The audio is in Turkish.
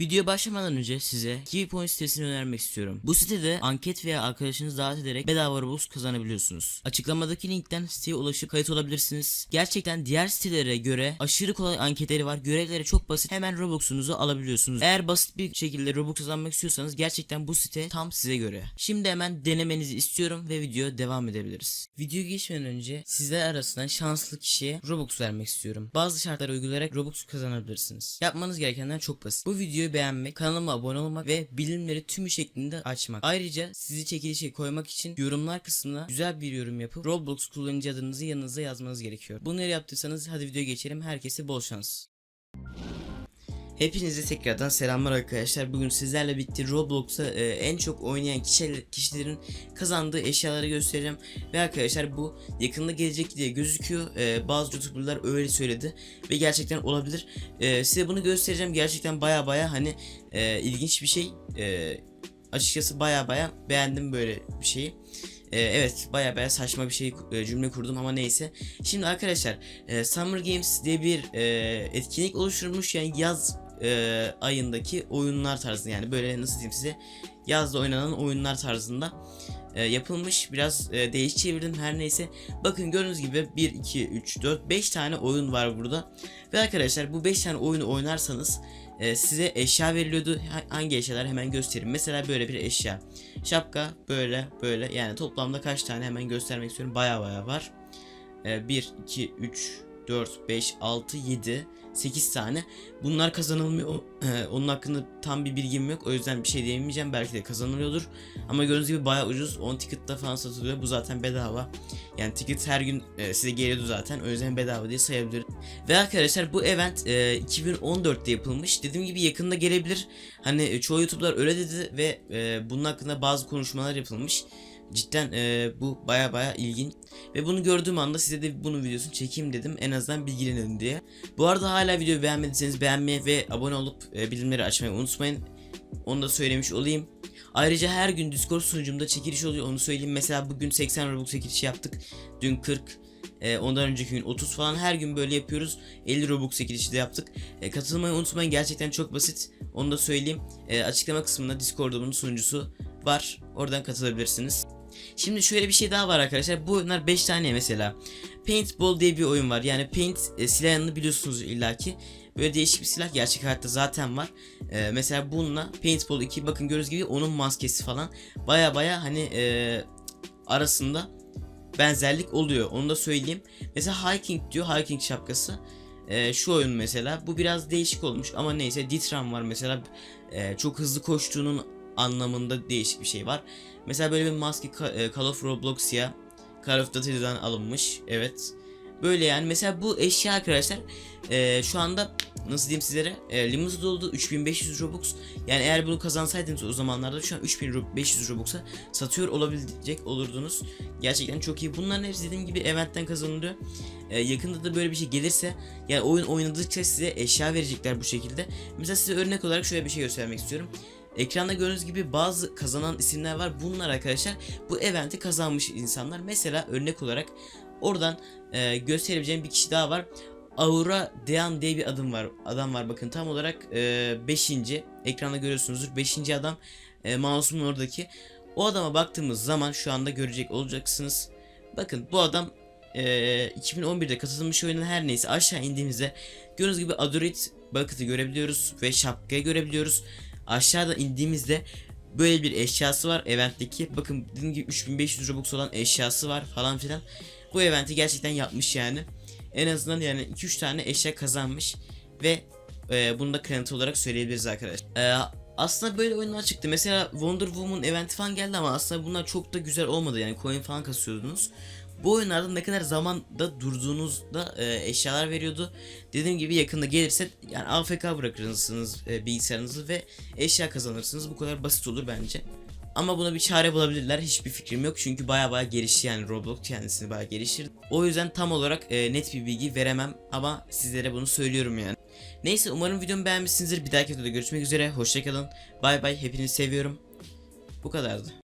Videoya başlamadan önce size KiwiPoint sitesini önermek istiyorum. Bu sitede anket veya arkadaşınızı davet ederek bedava Robux kazanabiliyorsunuz. Açıklamadaki linkten siteye ulaşıp kayıt olabilirsiniz. Gerçekten diğer sitelere göre aşırı kolay anketleri var. Görevleri çok basit. Hemen Robux'unuzu alabiliyorsunuz. Eğer basit bir şekilde Robux kazanmak istiyorsanız gerçekten bu site tam size göre. Şimdi hemen denemenizi istiyorum ve videoya devam edebiliriz. Videoya geçmeden önce sizler arasından şanslı kişiye Robux vermek istiyorum. Bazı şartları uygulayarak Robux kazanabilirsiniz. Yapmanız gerekenler çok basit. Bu videoyu beğenmek, kanalıma abone olmak ve bilimleri tümü şeklinde açmak. Ayrıca sizi çekilişe koymak için yorumlar kısmına güzel bir yorum yapıp Roblox kullanıcı adınızı yanınıza yazmanız gerekiyor. Bunları yaptıysanız hadi videoya geçelim. Herkese bol şans. Hepinize tekrardan selamlar arkadaşlar. Bugün sizlerle birlikte Roblox'a e, en çok oynayan kişiler, kişilerin kazandığı eşyaları göstereceğim. Ve arkadaşlar bu yakında gelecek diye gözüküyor. E, bazı youtuberlar öyle söyledi ve gerçekten olabilir. E, size bunu göstereceğim. Gerçekten baya baya hani e, ilginç bir şey. E, açıkçası baya baya beğendim böyle bir şeyi. E, evet baya baya saçma bir şey e, cümle kurdum ama neyse. Şimdi arkadaşlar e, Summer Games diye bir etkinlik oluşturmuş yani yaz e, ayındaki oyunlar tarzında yani böyle nasıl diyeyim size yazda oynanan oyunlar tarzında e, yapılmış. Biraz e, değiş çevirdim her neyse. Bakın gördüğünüz gibi 1 2 3 4 5 tane oyun var burada. Ve arkadaşlar bu 5 tane oyunu oynarsanız e, size eşya veriliyordu. Ha- hangi eşyalar hemen göstereyim. Mesela böyle bir eşya. Şapka böyle böyle. Yani toplamda kaç tane hemen göstermek istiyorum. Baya baya var. E, 1 2 3 4 5 6 7 8 tane. Bunlar kazanılmıyor. Eee, Onun hakkında tam bir bilgim yok. O yüzden bir şey diyemeyeceğim. Belki de kazanılıyordur. Ama gördüğünüz gibi bayağı ucuz. 10 ticket'ta falan satılıyor. Bu zaten bedava. Yani ticket her gün e, size geliyordu zaten. O yüzden bedava diye sayabilirim. Ve arkadaşlar bu event e, 2014'te yapılmış. Dediğim gibi yakında gelebilir. Hani e, çoğu YouTube'lar öyle dedi ve e, bunun hakkında bazı konuşmalar yapılmış. Cidden e, bu baya baya ilginç. Ve bunu gördüğüm anda size de bunun videosunu çekeyim dedim. En azından bilgilenelim diye. Bu arada hala videoyu beğenmediyseniz beğenmeyi ve abone olup e, bildirimleri açmayı unutmayın. Onu da söylemiş olayım. Ayrıca her gün Discord sunucumda çekiliş oluyor onu söyleyeyim. Mesela bugün 80 Robux çekilişi yaptık. Dün 40. e, ondan önceki gün 30 falan her gün böyle yapıyoruz. 50 Robux çekilişi de yaptık. E, katılmayı unutmayın gerçekten çok basit. Onu da söyleyeyim. E, açıklama kısmında Discord'umun sunucusu var. Oradan katılabilirsiniz. Şimdi şöyle bir şey daha var arkadaşlar. Bu oyunlar 5 tane mesela. Paintball diye bir oyun var. Yani paint e, silahını biliyorsunuz illaki. Böyle değişik bir silah gerçek hayatta zaten var. E, mesela bununla Paintball 2 bakın gördüğünüz gibi onun maskesi falan baya baya hani e, arasında benzerlik oluyor. Onu da söyleyeyim. Mesela hiking diyor. Hiking şapkası. E, şu oyun mesela. Bu biraz değişik olmuş ama neyse. Ditram var mesela. E, çok hızlı koştuğunun anlamında değişik bir şey var. Mesela böyle bir maske e, Call of Roblox ya Call of Duty'den alınmış. Evet. Böyle yani mesela bu eşya arkadaşlar e, şu anda nasıl diyeyim sizlere e, limited oldu 3500 Robux. Yani eğer bunu kazansaydınız o zamanlarda şu an 3500 Robux'a satıyor olabilecek olurdunuz. Gerçekten çok iyi. Bunların hepsi dediğim gibi eventten kazanılıyor. E, yakında da böyle bir şey gelirse yani oyun oynadıkça size eşya verecekler bu şekilde. Mesela size örnek olarak şöyle bir şey göstermek istiyorum. Ekranda gördüğünüz gibi bazı kazanan isimler var. Bunlar arkadaşlar bu eventi kazanmış insanlar. Mesela örnek olarak oradan e, gösterebileceğim bir kişi daha var. Aura Dean diye bir adım var. Adam var bakın tam olarak 5. ekranda görüyorsunuzdur. 5. adam e, mouse'umun oradaki. O adama baktığımız zaman şu anda görecek olacaksınız. Bakın bu adam e, 2011'de katılmış oyunun her neyse aşağı indiğimizde gördüğünüz gibi Adorit Bucket'ı görebiliyoruz ve şapkayı görebiliyoruz. Aşağıda indiğimizde böyle bir eşyası var eventteki. Bakın dediğim gibi 3500 Robux olan eşyası var falan filan. Bu eventi gerçekten yapmış yani. En azından yani 2-3 tane eşya kazanmış ve e, bunu da kanıtı olarak söyleyebiliriz arkadaşlar. E, aslında böyle oyunlar çıktı. Mesela Wonder Woman eventi falan geldi ama aslında bunlar çok da güzel olmadı yani coin falan kasıyordunuz. Bu oyunlarda ne kadar zamanda durduğunuzda e, eşyalar veriyordu. Dediğim gibi yakında gelirse yani AFK bırakırsınız e, bilgisayarınızı ve eşya kazanırsınız. Bu kadar basit olur bence. Ama buna bir çare bulabilirler. Hiçbir fikrim yok. Çünkü baya baya gelişti yani Roblox kendisini baya geliştirdi. O yüzden tam olarak e, net bir bilgi veremem ama sizlere bunu söylüyorum yani. Neyse umarım videomu beğenmişsinizdir. Bir dahaki videoda görüşmek üzere. Hoşçakalın. Bay bay. Hepinizi seviyorum. Bu kadardı.